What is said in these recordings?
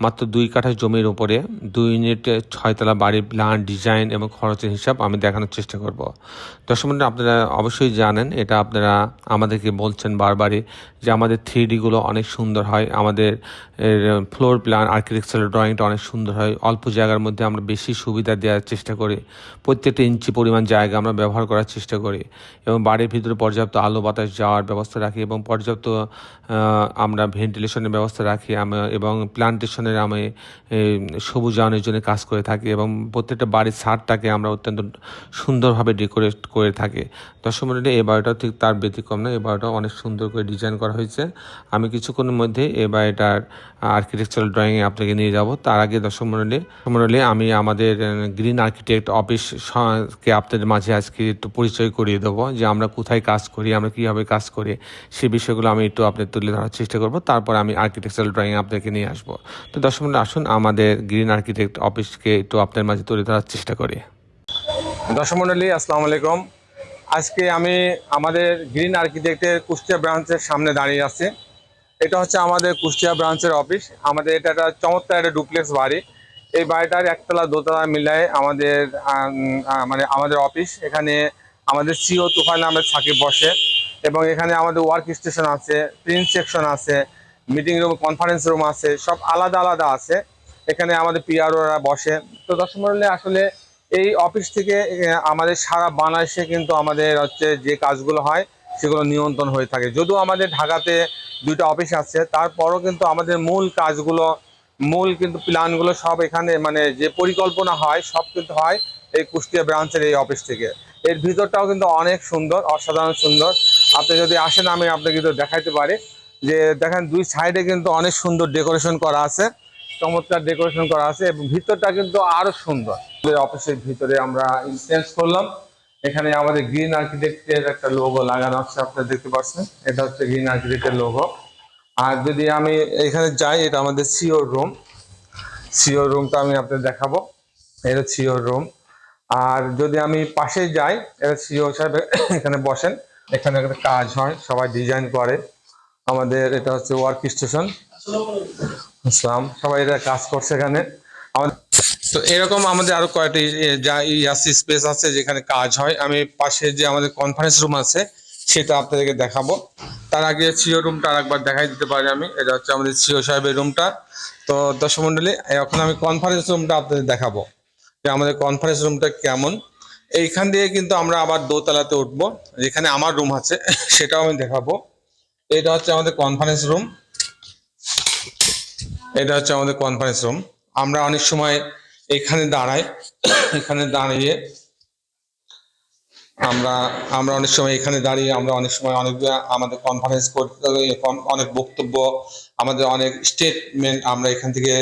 মাত্র দুই কাঠা জমির উপরে দুই ইউনিট ছয়তলা বাড়ির প্ল্যান ডিজাইন এবং খরচের হিসাব আমি দেখানোর চেষ্টা করব। দর্শক মন্ডলী, আপনারা অবশ্যই জানেন, এটা আপনারা আমাদেরকে বলছেন বারবারই যে আমাদের থ্রি ডিগুলো অনেক সুন্দর হয়। আমাদের ফ্লোর প্ল্যান আর্কিটেকচারাল ড্রয়িংটা অনেক সুন্দর হয়। অল্প জায়গার মধ্যে আমরা বেশি সুবিধা দেওয়ার চেষ্টা করি। প্রত্যেকটা ইঞ্চি পরিমাণ জায়গা আমরা ব্যবহার করার চেষ্টা করি এবং বাড়ির ভিতরে পর্যাপ্ত আলো বাতাস যাওয়ার ব্যবস্থা রাখি এবং পর্যাপ্ত আমরা ভেন্টিলেশনের ব্যবস্থা রাখি। এবং এবং প্লান্টেশনের আমি সবুজায়নের জন্য কাজ করে থাকি এবং প্রত্যেকটা বাড়ির ছাদটাকে আমরা অত্যন্ত সুন্দরভাবে ডেকোরেট করে থাকি। দর্শক মন্ডলী, এই বাড়িটাও ঠিক তার ব্যতিক্রম না, এই বাড়িটাও অনেক সুন্দর করে ডিজাইন করা হয়েছে। আমি কিছুক্ষণের মধ্যে এই বাড়িটার আর্কিটেকচারাল ড্রয়িংয়ে আপনাকে নিয়ে যাব। তার আগে দর্শক মন্ডলী আমি আমাদের গ্রিন আর্কিটেক্ট অফিস স- কে আপনাদের মাঝে আজকে একটু পরিচয় করিয়ে দেবো যে আমরা কোথায় কাজ করি, আমরা কীভাবে কাজ করি সেই বিষয়গুলো আমি একটু আপনাদের তুলে ধরার চেষ্টা করব। তারপর আমি আর্কিটেকচারাল ড্রয়িং আপনাকে নিয়ে আসব। তো দর্শক আসুন আমাদের গ্রিন আর্কিটেক্ট অফিসকে একটু আপনার মাঝে তুলে ধরার চেষ্টা করি। দর্শক মন্ডলী, আসসালামু আলাইকুম। আজকে আমি আমাদের গ্রিন আর্কিটেক্টের কুষ্টিয়া ব্রাঞ্চের সামনে দাঁড়িয়ে আছি। এটা হচ্ছে আমাদের কুষ্টিয়া ব্রাঞ্চের অফিস। আমাদের এটা একটা চমৎকার একটা ডুপ্লেক্স বাড়ি। এই বাড়িটার একতলা দোতলা মিলায় আমাদের মানে আমাদের অফিস। এখানে আমাদের সিও তুফান আহমেদ সাকিব বসে এবং এখানে আমাদের ওয়ার্ক স্টেশন আছে, প্রিন্ট সেকশন আছে মিটিং রুম কনফারেন্স রুম আছে, সব আলাদা আলাদা আছে। এখানে আমাদের পিআরওরা বসে। তো দর্শক আসলে এই অফিস থেকে আমাদের সারা বাংলাদেশে কিন্তু আমাদের হচ্ছে যে কাজগুলো হয়, সেগুলো নিয়ন্ত্রণ হয়ে থাকে। যদিও আমাদের ঢাকাতে দুইটা অফিস আছে, তারপরও কিন্তু আমাদের মূল কাজগুলো, মূল কিন্তু প্ল্যানগুলো সব এখানে মানে যে পরিকল্পনা হয়, সব কিন্তু হয় এই কুষ্টিয়া ব্রাঞ্চের এই অফিস থেকে। এর ভিতরটাও কিন্তু অনেক সুন্দর, অসাধারণ সুন্দর। আপনি যদি আসেন, আমি আপনাকে কিন্তু দেখাইতে পারি। যে দেখেন দুই সাইডে কিন্তু অনেক সুন্দর ডেকোরেশন করা আছে, চমৎকার ডেকোরেশন করা আছে এবং ভিতরটা কিন্তু আরও সুন্দর। অফিসের ভিতরে আমরা ইনস্টেন্স করলাম। এখানে আমাদের গ্রিন আর্কিটেক্টের একটা লোগো লাগানো আছে, আপনারা দেখতে পাচ্ছেন। এটা হচ্ছে গ্রিন আর্কিটেক্টের লোগো আর যদি আমি এখানে যাই, এটা আমাদের সিওর রুম সিওর রুমটা আমি আপনাদের দেখাবো। এটা সিওর রুম আর যদি আমি পাশে যাই, এটা সিও সাহেব এখানে বসেন। এখানে একটা কাজ হয়, সবাই ডিজাইন করে। আমাদের এটা হচ্ছে ওয়ার্ক স্টেশন ইসলাম সবাই এটা কাজ করছে এখানে। আমাদের তো এরকম আমাদের আরও কয়েকটি যা ইয়াসি স্পেস আছে যেখানে কাজ হয়। আমি পাশে যে আমাদের কনফারেন্স রুম আছে, সেটা আপনাদেরকে দেখাবো। তার আগে সিও রুমটা আরেকবার দেখাই দিতে পারি আমি। এটা হচ্ছে আমাদের সিও সাহেবের রুমটা তো দর্শক মন্ডলী, এখন আমি কনফারেন্স রুমটা আপনাদের দেখাবো যে আমাদের কনফারেন্স রুমটা কেমন। এইখান দিয়ে কিন্তু আমরা আবার দোতলাতে উঠবো। যেখানে আমার রুম আছে, সেটাও আমি দেখাবো। এটা হচ্ছে আমাদের কনফারেন্স রুম এটা হচ্ছে আমাদের কনফারেন্স রুম আমরা অনেক সময় এখানে দাঁড়াই, এখানে দাঁড়িয়ে আমরা আমরা অনেক সময় এখানে দাঁড়িয়ে আমরা অনেক সময় অনেক আমাদের কনফারেন্স করতে, অনেক বক্তব্য, আমাদের অনেক স্টেটমেন্ট আমরা এখান থেকে,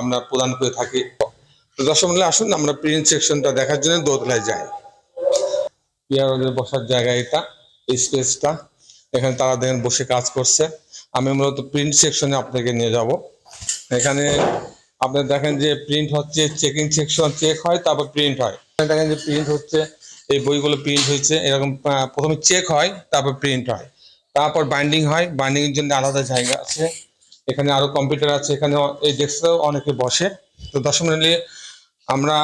আমরা প্রদান করে থাকি। তো দর্শক আসুন আমরা প্রিন্ট সেকশনটা দেখার জন্য দোতলায় যাই। বসার জায়গা এটা স্পেসটা এখানে তারা দেখেন বসে কাজ করছে। আমি মূলত প্রিন্ট সেকশনে আপনাকে নিয়ে যাব। এখানে আপনার দেখেন যে প্রিন্ট হচ্ছে চেকিং সেকশন চেক হয়, তারপর প্রিন্ট হয়। দেখেন যে প্রিন্ট হচ্ছে, এই বইগুলো প্রিন্ট হয়েছে, এরকম প্রথমে চেক হয়, তারপর প্রিন্ট হয়। তারপর বাইন্ডিং হয় বাইন্ডিং এর জন্য আলাদা জায়গা আছে। এখানে আরও কম্পিউটার আছে, এখানে এই ডেস্কেও অনেকে বসে। তো দশ মিনিট আমরা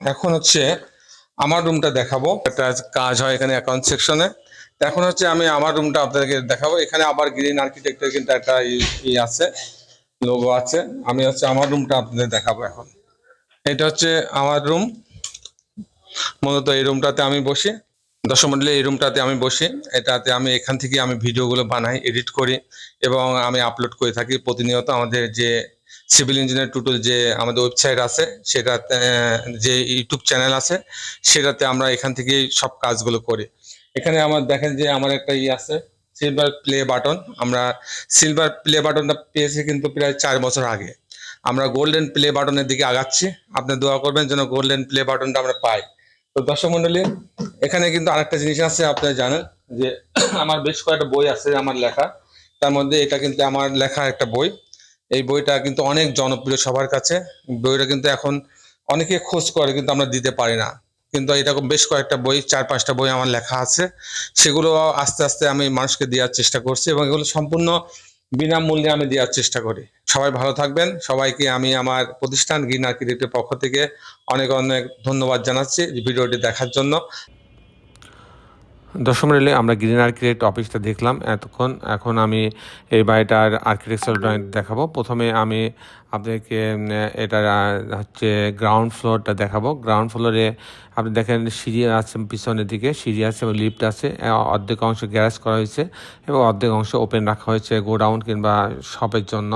এখন হচ্ছে আমার রুমটা দেখাবো। একটা কাজ হয় এখানে অ্যাকাউন্ট সেকশনে এখন হচ্ছে আমি আমার রুমটা আপনাদেরকে দেখাবো। এখানে আবার গ্রিন আর্কিটেক্টের কিন্তু একটা ই- আছে লোগো আছে। আমি হচ্ছে আমার রুমটা আপনাদের দেখাবো এখন। এটা হচ্ছে আমার রুম মূলত এই রুমটাতে আমি বসি। দশ এই রুমটাতে আমি বসি। এটাতে আমি এখান থেকে আমি ভিডিওগুলো বানাই এডিট করি এবং আমি আপলোড করে থাকি। প্রতিনিয়ত আমাদের যে সিভিল ইঞ্জিনিয়ার টুটুল যে আমাদের ওয়েবসাইট আছে, সেটাতে, যে ইউটিউব চ্যানেল আছে, সেটাতে আমরা এখান থেকে সব কাজগুলো করি। এখানে আমার দেখেন যে আমার একটা ই আছে সিলভার প্লে বাটন আমরা সিলভার প্লে বাটনটা পেয়েছি কিন্তু প্রায় চার বছর আগে। আমরা গোল্ডেন প্লে বাটনের দিকে আগাচ্ছি। আপনি দোয়া করবেন যেন গোল্ডেন প্লে বাটনটা আমরা পাই। তো দর্শক মন্ডলী, এখানে কিন্তু আরেকটা জিনিস আছে আপনারা জানেন যে আমার বেশ কয়েকটা বই আছে আমার লেখা। তার মধ্যে এটা কিন্তু আমার লেখা একটা বই। এই বইটা কিন্তু অনেক জনপ্রিয় সবার কাছে। বইটা কিন্তু এখন অনেকে খোঁজ করে কিন্তু আমরা দিতে পারি না। কিন্তু এরকম বেশ কয়েকটা বই, চার পাঁচটা বই আমার লেখা আছে। সেগুলো আস্তে আস্তে আমি মানুষকে দেওয়ার চেষ্টা করছি এবং এগুলো সম্পূর্ণ বিনামূল্যে আমি দেওয়ার চেষ্টা করি। সবাই ভালো থাকবেন। সবাইকে আমি আমার প্রতিষ্ঠান গ্রিন আর্কিটেক্টের পক্ষ থেকে অনেক অনেক ধন্যবাদ জানাচ্ছি ভিডিওটি দেখার জন্য। দশম রেলে আমরা গ্রিন আর্কিটেক্ট অফিসটা দেখলাম এতক্ষণ। এখন আমি এই বাড়িটার আর্কিটেকচার ড্রয়িং দেখাবো। প্রথমে আমি আপনাদেরকে এটার হচ্ছে গ্রাউন্ড ফ্লোরটা দেখাবো। গ্রাউন্ড ফ্লোরে আপনি দেখেন সিঁড়ি আছে পিছনের দিকে, সিঁড়ি আছে এবং লিফট আছে। অর্ধেক অংশ গ্যারেজ করা হয়েছে এবং অর্ধেক অংশ ওপেন রাখা হয়েছে গোডাউন কিংবা শপের জন্য।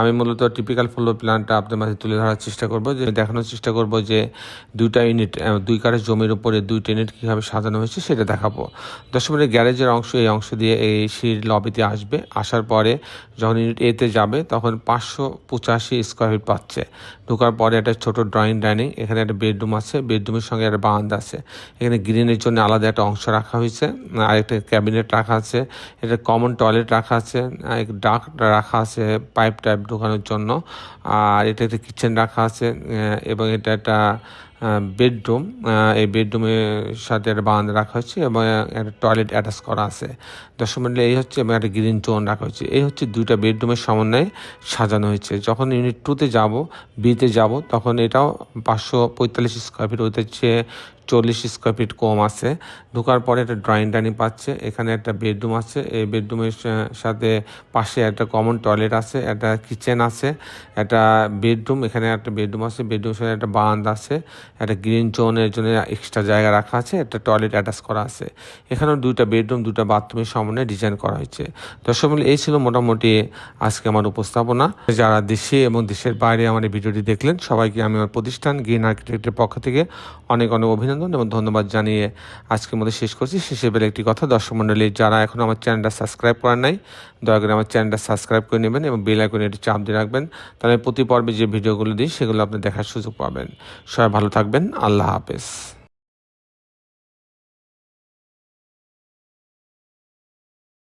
আমি মূলত টিপিক্যাল ফ্লোর প্ল্যানটা আপনার মাঝে তুলে ধরার চেষ্টা করব। যে দেখানোর চেষ্টা করব যে দুইটা ইউনিট দুই কাঠের জমির উপরে দুইটা ইউনিট কীভাবে সাজানো হয়েছে সেটা দেখাবো। দশমিনের গ্যারেজের অংশ, এই অংশ দিয়ে এই সিঁড়ির লবিতে আসবে। আসার পরে যখন ইউনিট এতে যাবে, তখন পাঁচশো পঁচাশি স্কোয়ার ফিট পাচ্ছে। ঢোকার পরে একটা ছোট ড্রয়িং ডাইনিং এখানে একটা বেডরুম আছে। বেডরুমের সঙ্গে বারান্দা আছে। এখানে গ্রিনের জন্য আলাদা একটা অংশ রাখা হয়েছে। আর একটা ক্যাবিনেট রাখা আছে। এটা কমন টয়লেট রাখা আছে। ডাক রাখা আছে পাইপ টাইপ ঢোকানোর জন্য। আর এটা একটা কিচেন রাখা আছে। এবং এটা একটা বেডরুম এই বেডরুমের সাথে একটা বারান্দা রাখা হয়েছে এবং একটা টয়লেট অ্যাটাচ করা আছে। দশম এই হচ্ছে এবং একটা গ্রিন জোন রাখা হয়েছে। এই হচ্ছে দুইটা বেডরুমের সমন্বয়ে সাজানো হয়েছে। যখন ইউনিট টুতে যাব বিতে যাব, তখন এটাও পাঁচশো পঁয়তাল্লিশ স্কোয়ার ফিট ওইটা হচ্ছে চল্লিশ স্কোয়ার ফিট কম আছে। ঢোকার পরে একটা ড্রয়িং ডাইনিং পাচ্ছে, এখানে একটা বেডরুম আছে। এই বেডরুমের সাথে পাশে একটা কমন টয়লেট আছে, একটা কিচেন আছে, একটা বেডরুম এখানে একটা বেডরুম আছে বেডরুমের সাথে একটা বারান্দা আছে, একটা গ্রিন জোনের জন্য এক্সট্রা জায়গা রাখা আছে, একটা টয়লেট অ্যাটাচ করা আছে। এখানেও দুইটা বেডরুম দুটো বাথরুমের সমন্বয়ে ডিজাইন করা হয়েছে। দর্শক এই ছিল মোটামুটি আজকে আমার উপস্থাপনা। যারা দেশে এবং দেশের বাইরে আমার এই ভিডিওটি দেখলেন, সবাইকে আমি আমার প্রতিষ্ঠান গ্রিন আর্কিটেক্টের পক্ষ থেকে অনেক অনেক অভিনন্দন এবং ধন্যবাদ জানিয়ে আজকের মধ্যে শেষ করছি। শেষে বেলে একটি কথা দর্শক মণ্ডলী, যারা এখন আমার চ্যানেলটা সাবস্ক্রাইব করেন নাই, দয়া করে আমার চ্যানেলটা সাবস্ক্রাইব করে নেবেন এবং বেল আইকনে একটি চাপ দিয়ে রাখবেন। তাহলে প্রতি পর্বে যে ভিডিওগুলো দিই, সেগুলো আপনি দেখার সুযোগ পাবেন। সবাই ভালো থাকবেন। আল্লাহ হাফেজ।